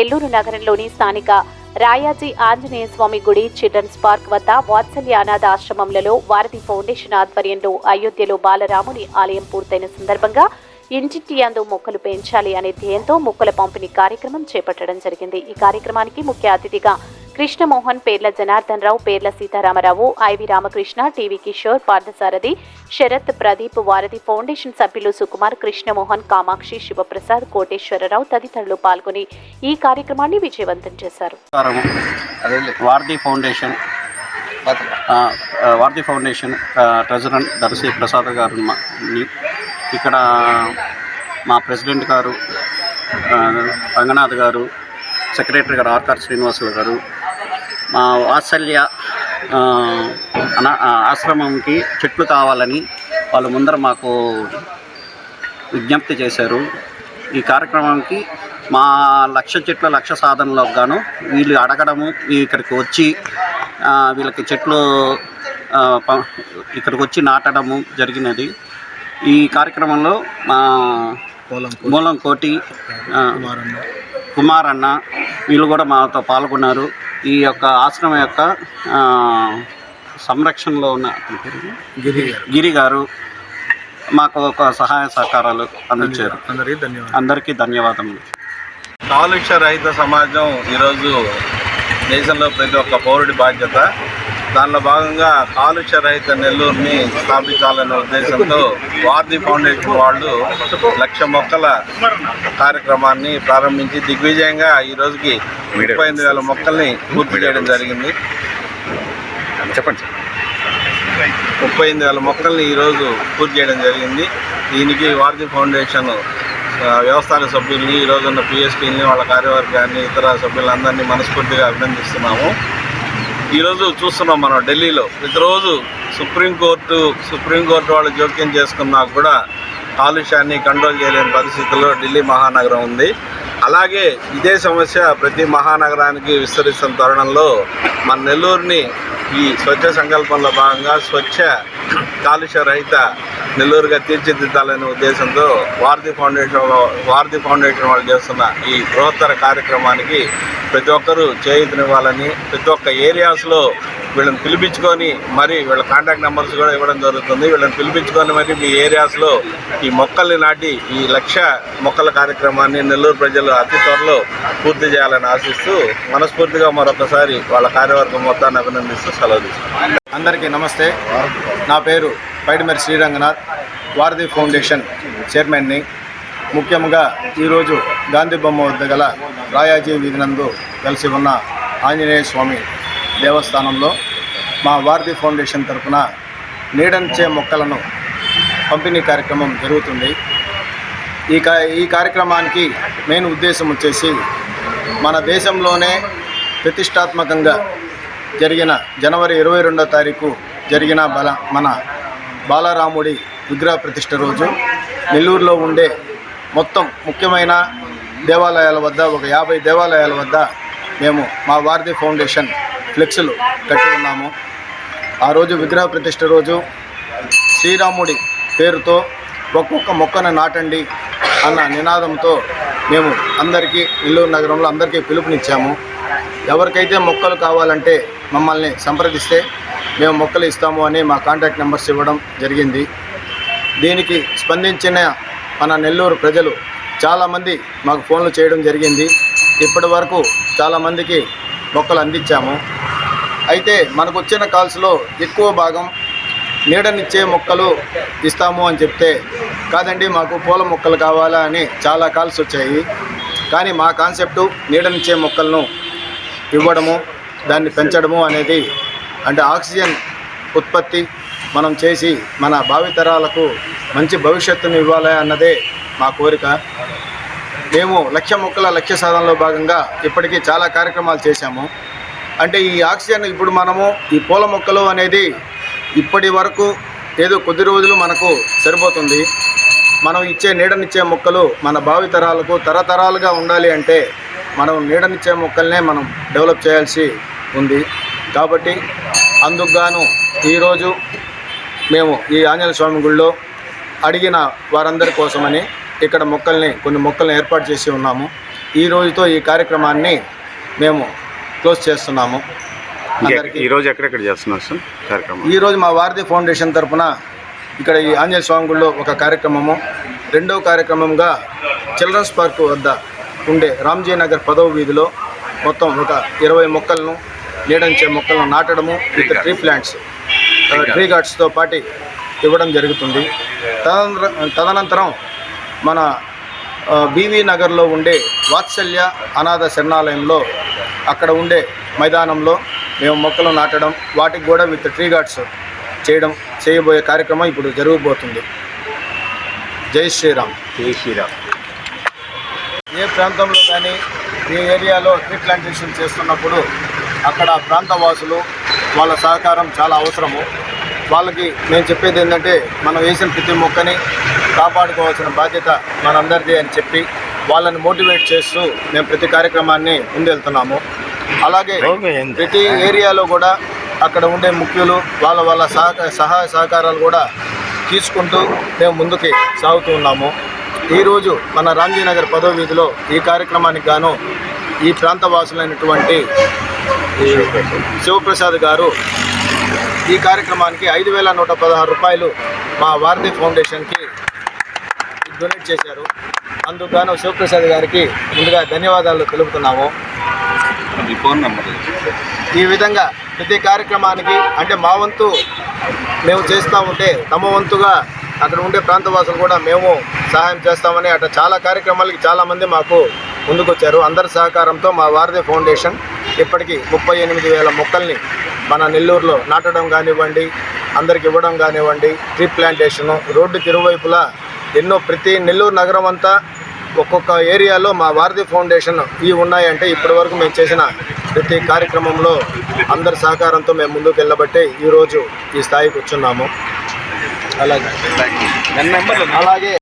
నెల్లూరు నగరంలోని స్థానిక రాయాజీ ఆంజనేయ స్వామి గుడి చిల్డ్రన్స్ పార్క్ వద్ద వాత్సల్య అనాథ ఆశ్రమంలో వారధి ఫౌండేషన్ ఆధ్వర్యంలో అయోధ్యలో బాలరాముని ఆలయం పూర్తయిన సందర్భంగా ఇంటింటి అందు మొక్కలు పెంచాలి అనే ధ్యేయంతో మొక్కల పంపిణీ కార్యక్రమం చేపట్టడం జరిగింది. ఈ కార్యక్రమానికి ముఖ్య అతిథిగా Krishnamohan Perla Janardhan Rao Perla Seetharamarao I V Ramakrishna T V Kishore Parthasarathi Sarath Pradeep Varadhi foundation సభ్యులు సుకుమార్ కృష్ణమోహన్ కామాక్షి శివప్రసాద్ కోటేశ్వరరావు తదితరులు పాల్గొని ఈ కార్యక్రమాన్ని విజయవంతం చేశారు. వారధి ఫౌండేషన్ ఆ, వారధి ఫౌండేషన్ ట్రెజరర్ దర్శి ప్రసాద్ గారు మా- ఇక్కడ మా ప్రెసిడెంట్ గారు రంగనాథ్ గారు సెక్రటరీ గారు ఆర్కార్ శ్రీనివాసులు గారు మా వాత్సల్య ఆశ్రమంకి చెట్లు కావాలని వాళ్ళు ముందర మాకు విజ్ఞప్తి చేశారు. ఈ కార్యక్రమానికి మా లక్ష చెట్ల లక్ష సాధనలకు గాను వీళ్ళు అడగడము ఇక్కడికి వచ్చి వీళ్ళకి చెట్లు ఇక్కడికి వచ్చి నాటడము జరిగినది. ఈ కార్యక్రమంలో మా మూలం కోటి ఆ, కుమార్ అన్న వీళ్ళు కూడా మాతో పాల్గొన్నారు. ఈ యొక్క ఆశ్రమం యొక్క ఆ, సంరక్షణలో ఉన్న? గిరి గారు. మాకు ఒక సహాయ సహకారాలు అందించారు. అందరికీ ధన్యవాదాలు. అందరికీ ధన్యవాదములు. కాలుష్య రహిత సమాజం ఈరోజు దేశంలో ప్రతి ఒక్క పౌరుడి బాధ్యత. దానిలో భాగంగా కాలుష్య రహిత నెల్లూరుని స్థాపించాలనే ఉద్దేశంతో వార్ది ఫౌండేషన్ వాళ్ళు లక్ష మొక్కల కార్యక్రమాన్ని ప్రారంభించి దిగ్విజయంగా ఈ రోజుకి ముప్పై ఎనిమిది వేల మొక్కల్ని పూర్తి చేయడం జరిగింది. చెప్పండి ముప్పై ఎనిమిది వేల మొక్కల్ని ఈరోజు పూర్తి చేయడం జరిగింది. దీనికి వారధి ఫౌండేషన్ ఆ, వ్యవస్థాపక సభ్యుల్ని ఈరోజు ఉన్న పిఎస్టీని వాళ్ళ కార్యవర్గాన్ని ఇతర సభ్యులందరినీ మనస్ఫూర్తిగా అభినందిస్తున్నాము. ఈరోజు చూస్తున్నాం మనం ఢిల్లీలో. ప్రతిరోజు సుప్రీంకోర్టు సుప్రీంకోర్టు వాళ్ళు జోక్యం చేసుకున్నా కూడా కాలుష్యాన్ని కంట్రోల్ చేయలేని పరిస్థితుల్లో ఢిల్లీ మహానగరం ఉంది. అలాగే ఇదే సమస్య ప్రతి మహానగరానికి విస్తరిస్తున్న తరుణంలో మన నెల్లూరుని ఈ స్వచ్ఛ సంకల్పంలో భాగంగా స్వచ్ఛ కాలుష్య రహిత నెల్లూరుగా తీర్చిదిద్దాలనే ఉద్దేశంతో వారధి ఫౌండేషన్ వారధి ఫౌండేషన్ వాళ్ళు చేస్తున్న ఈ బృహత్తర కార్యక్రమానికి ప్రతి ఒక్కరూ చేయూతనివ్వాలని ప్రతి ఒక్క ఏరియాస్లో వీళ్ళని పిలిపించుకొని మరి వీళ్ళ కాంటాక్ట్ నెంబర్స్ కూడా ఇవ్వడం జరుగుతుంది. వీళ్ళని పిలిపించుకొని మరి మీ ఏరియాస్లో ఈ మొక్కల్ని నాటి ఈ లక్ష మొక్కల కార్యక్రమాన్ని నెల్లూరు ప్రజలు అతి త్వరలో పూర్తి చేయాలని ఆశిస్తూ మనస్ఫూర్తిగా మరొకసారి వాళ్ళ కార్యవర్గం మొత్తాన్ని అభినందిస్తూ సెలవు తీసుకున్నాను అందరికీ నమస్తే. నా పేరు పైడిమరి శ్రీరంగనాథ్ వారధి ఫౌండేషన్ చైర్మన్ని. ముఖ్యంగా ఈరోజు గాంధీ బొమ్మ వద్ద గల రాయాజీ వీధి నందు కలిసి ఉన్న ఆంజనేయ స్వామి దేవస్థానంలో మా వారధి ఫౌండేషన్ తరఫున నీడంచే మొక్కలను పంపిణీ కార్యక్రమం జరుగుతుంది. ఈ కా ఈ కార్యక్రమానికి మెయిన్ ఉద్దేశం వచ్చేసి మన దేశంలోనే ప్రతిష్టాత్మకంగా జరిగిన జనవరి ఇరవై రెండో తారీఖు జరిగిన బల మన బాలరాముడి విగ్రహ ప్రతిష్ఠ రోజు నెల్లూరులో ఉండే మొత్తం ముఖ్యమైన దేవాలయాల వద్ద ఒక యాభై దేవాలయాల వద్ద మేము మా వారధి ఫౌండేషన్ ఫ్లెక్స్లు కట్టి ఉన్నాము. ఆ రోజు విగ్రహ ప్రతిష్ఠ రోజు శ్రీరాముడి పేరుతో ఒక్కొక్క మొక్కను నాటండి అన్న నినాదంతో మేము అందరికీ నెల్లూరు నగరంలో అందరికీ పిలుపునిచ్చాము. ఎవరికైతే మొక్కలు కావాలంటే మమ్మల్ని సంప్రదిస్తే మేము మొక్కలు ఇస్తాము అని మా కాంటాక్ట్ నెంబర్స్ ఇవ్వడం జరిగింది. దీనికి స్పందించిన మన నెల్లూరు ప్రజలు చాలామంది మాకు ఫోన్లు చేయడం జరిగింది. ఇప్పటి వరకు చాలామందికి మొక్కలు అందించాము. అయితే మనకు వచ్చిన కాల్స్లో ఎక్కువ భాగం నీడనిచ్చే మొక్కలు ఇస్తాము అని చెప్తే కాదండి మాకు పూల మొక్కలు కావాలా అని చాలా కాల్స్ వచ్చాయి. కానీ మా కాన్సెప్టు నీడనిచ్చే మొక్కలను ఇవ్వడము దాన్ని పెంచడము అనేది అంటే ఆక్సిజన్ ఉత్పత్తి మనం చేసి మన భావితరాలకు మంచి భవిష్యత్తును ఇవ్వాలి అన్నదే మా కోరిక. మేము లక్ష్య మొక్కల లక్ష్య సాధనలో భాగంగా ఇప్పటికీ చాలా కార్యక్రమాలు చేశాము. అంటే ఈ ఆక్సిజన్ ఇప్పుడు మనము ఈ పూల మొక్కలు అనేది ఇప్పటి వరకు ఏదో కొద్ది రోజులు మనకు సరిపోతుంది. మనం ఇచ్చే నీడనిచ్చే మొక్కలు మన భావితరాలకు తరతరాలుగా ఉండాలి అంటే మనం నీడనిచ్చే మొక్కల్నే మనం డెవలప్ చేయాల్సి ఉంది. కాబట్టి అందుకు గాను ఈరోజు మేము ఈ ఆంజనేయ స్వామి గుళ్ళో అడిగిన వారందరి కోసమని ఇక్కడ మొక్కల్ని కొన్ని మొక్కల్ని ఏర్పాటు చేసి ఉన్నాము. ఈ రోజుతో ఈ కార్యక్రమాన్ని మేము క్లోజ్ చేస్తున్నాము. అందరికీ ఈ రోజు ఎక్కడెక్కడ చేస్తున్నారు సార్ కార్యక్రమం? ఈరోజు మా వారధి ఫౌండేషన్ తరపున ఇక్కడ ఈ ఆంజనేయ స్వామి గుడిలో ఒక కార్యక్రమము రెండవ కార్యక్రమంగా చిల్డ్రన్స్ పార్క్ వద్ద ఉండే రామ్జీ నగర్ పదవ వీధిలో మొత్తం ఒక ఇరవై మొక్కలను నీడంచే మొక్కలను నాటడము విత్ ట్రీ ప్లాంట్స్ ట్రీ గార్డ్స్తో పాటు ఇవ్వడం జరుగుతుంది. తదనంతర తదనంతరం మన బీవీ నగర్లో ఉండే వాత్సల్య అనాథ శరణాలయంలో అక్కడ ఉండే మైదానంలో మేము మొక్కలు నాటడం వాటికి కూడా విత్ ట్రీ గార్డ్స్ చేయడం చేయబోయే కార్యక్రమం ఇప్పుడు జరగబోతుంది. జై శ్రీరామ్. జై శ్రీరామ్. ఏ ప్రాంతంలో కానీ ఏ ఏరియాలో ట్రీ ప్లాంటేషన్ చేస్తున్నప్పుడు అక్కడ ప్రాంతవాసులు వాళ్ళ సహకారం చాలా అవసరము. వాళ్ళకి నేను చెప్పేది ఏంటంటే మనం వేసిన ప్రతి మొక్కని కాపాడుకోవాల్సిన బాధ్యత మనందరిది అని చెప్పి వాళ్ళని మోటివేట్ చేస్తూ మేము ప్రతి కార్యక్రమాన్ని ముందెళ్తున్నాము. అలాగే ప్రతి ఏరియాలో కూడా అక్కడ ఉండే ముఖ్యులు వాళ్ళ వాళ్ళ సహక సహాయ సహకారాలు కూడా తీసుకుంటూ మేము ముందుకి సాగుతూ ఉన్నాము. ఈరోజు మన రామ్జీనగర్ పదో వీధిలో ఈ కార్యక్రమానికి గాను ఈ ప్రాంత వాసులైనటువంటి శివప్రసాద్. గారు ఈ కార్యక్రమానికి ఐదు వేల నూట పదహారు రూపాయలు మా వారధి ఫౌండేషన్కి డొనేట్ చేశారు. అందుకు శివప్రసాద్ గారికి ముందుగా ధన్యవాదాలు తెలుపుతున్నాము. మీ ఫోన్ నెంబర్ ఈ విధంగా ప్రతి కార్యక్రమానికి అంటే మా వంతు మేము చేస్తూ ఉంటే తమ వంతుగా అక్కడ ఉండే ప్రాంతవాసులు కూడా మేము సహాయం చేస్తామని అట్లా చాలా కార్యక్రమాలకి చాలామంది మాకు ముందుకొచ్చారు. అందరి సహకారంతో మా వారధి ఫౌండేషన్ ఇప్పటికీ ముప్పై ఎనిమిది వేల మొక్కల్ని మన నెల్లూరులో నాటడం కానివ్వండి అందరికి ఇవ్వడం కానివ్వండి ట్రీ ప్లాంటేషను రోడ్డుకి ఇరువైపులా ఎన్నో ప్రతి నెల్లూరు నగరం అంతా ఒక్కొక్క ఏరియాలో మా వారధి ఫౌండేషన్ ఇవి ఉన్నాయంటే ఇప్పటి వరకు మేము చేసిన ప్రతి కార్యక్రమంలో అందరి సహకారంతో మేము ముందుకు వెళ్ళబట్టే ఈరోజు ఈ స్థాయికి వచ్చున్నాము. అలాగే. అలాగే